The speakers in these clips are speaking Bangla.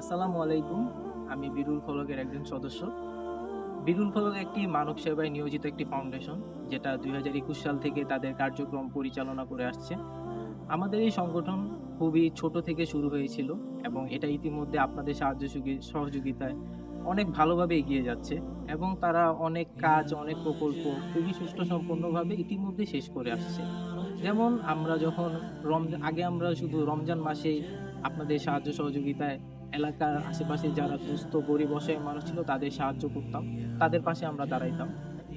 আসসালামু আলাইকুম। আমি বিরুল ফলকের একজন সদস্য। বিরুল ফলক একটি মানব সেবায় নিয়োজিত একটি ফাউন্ডেশন, যেটা দুই হাজার একুশ সাল থেকে তাদের কার্যক্রম পরিচালনা করে আসছে। আমাদের এই সংগঠন খুবই ছোট থেকে শুরু হয়েছিল এবং এটা ইতিমধ্যে আপনাদের সাহায্য সহযোগিতায় অনেক ভালোভাবে এগিয়ে যাচ্ছে এবং তারা অনেক কাজ, অনেক প্রকল্প খুবই সুষ্ঠু সম্পূর্ণভাবে ইতিমধ্যে শেষ করে আসছে। যেমন আমরা যখন রমজান আগে আমরা শুধু রমজান মাসে আপনাদের সাহায্য সহযোগিতায় এলাকার আশেপাশে যারা দুস্থ, গরিব, অসহায় মানুষ ছিল, তাদের সাহায্য করতাম। তাদের পাশে আমরা দাঁড়াইতাম।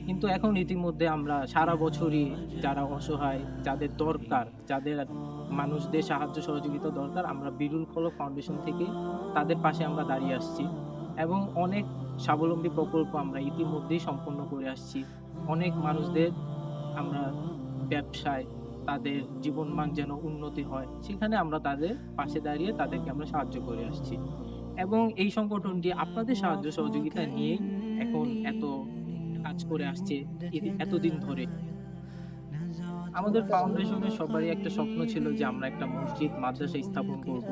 কিন্তু এখন ইতিমধ্যে আমরা সারা বছরই যারা অসহায়, যাদের দরকার, যাদের মানুষদের সাহায্য সহযোগিতা দরকার, আমরা বিরুল ফলক ফাউন্ডেশন থেকে তাদের পাশে আমরা দাঁড়িয়ে আসছি। এবং অনেক স্বাবলম্বী প্রকল্প আমরা ইতিমধ্যেই সম্পন্ন করে আসছি। অনেক মানুষদের আমরা ব্যবসায় তাদের জীবন মান যেন উন্নতি হয়, সেখানে আমরা তাদের পাশে দাঁড়িয়ে তাদেরকে আমরা সাহায্য করে আসছি। এবং এই সংগঠনটি আপনাদের সাহায্য সহযোগিতা নিয়ে এখন এত কাজ করে আসছে এতদিন ধরে। আমাদের ফাউন্ডেশনের সবারই একটা স্বপ্ন ছিল যে আমরা একটা মসজিদ, মাদ্রাসা স্থাপন করব।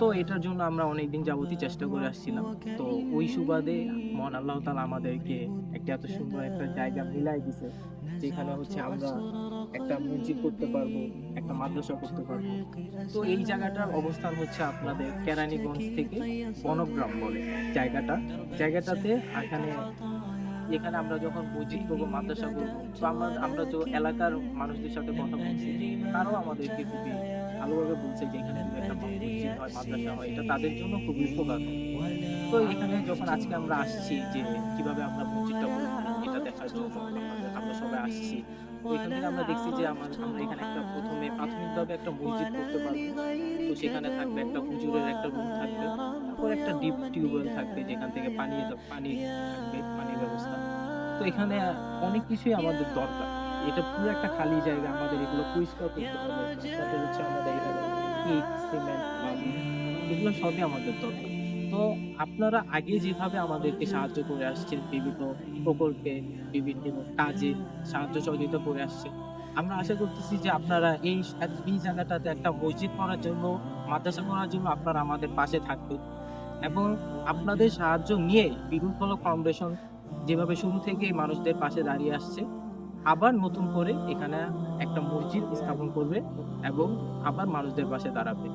তো এটার জন্য আমরা অনেকদিন যাবতই চেষ্টা করে আসছিলাম। তো ওই সুবাদে মন আল্লাহ তালা আমাদেরকে একটা এত সুন্দর একটা জায়গা মিলাই দিছে, যেখানে হচ্ছে আমরা একটা মসজিদ করতে পারব, একটা মাদ্রাসা করতে পারব। তো এই জায়গাটার অবস্থান হচ্ছে আপনাদের কেরানীগঞ্জ থেকে বনগ্রাম বলে জায়গাটা। জায়গাটাতে এখানে এখানে আমরা যখন মসজিদ করব, মাদ্রাসা করব, তো আমরা আমরা তো এলাকার মানুষদের সাথে কথা বলছি তারাও আমাদেরকে খুবই ভালোভাবে বলছে যে এখানে একটা মসজিদ হয়, মাদ্রাসা হয় এটা তাদের জন্য খুবই উপকার। তো এখানে যখন আজকে আমরা আসছি যে কীভাবে আমরা মসজিদটা করব একটা প্রথমে প্রাথমিকভাবে একটা মসজিদ তো থাকবে একটা একটা রুম থাকবে। তারপর থাকবে, যেখান থেকে পানি পানি থাকবে, পানির ব্যবস্থা। তো এখানে অনেক কিছুই আমাদের দরকার। এটা পুরো একটা খালি জায়গা, আমাদের এগুলো পরিষ্কার করতে হবে। আমাদের এগুলো সবই আমাদের দরকার। তো আপনারা আগে যেভাবে আমাদেরকে সাহায্য করে আসছেন, বিভিন্ন প্রকল্পে, বিভিন্ন কাজে সাহায্য সহযোগিতা করে আসছেন, আমরা আশা করতেছি যে আপনারা এই এই জায়গাটাতে একটা মসজিদ করার জন্য, মাদ্রাসা করার জন্য আপনারা আমাদের পাশে থাকবেন এবং আপনাদের সাহায্য নিয়ে বিরুল ফলক ফাউন্ডেশন যেভাবে শুরু থেকেই মানুষদের পাশে দাঁড়িয়ে আসছে, আবার নতুন করে এখানে একটা মসজিদ স্থাপন করবে এবং আবার মানুষদের পাশে দাঁড়াবে।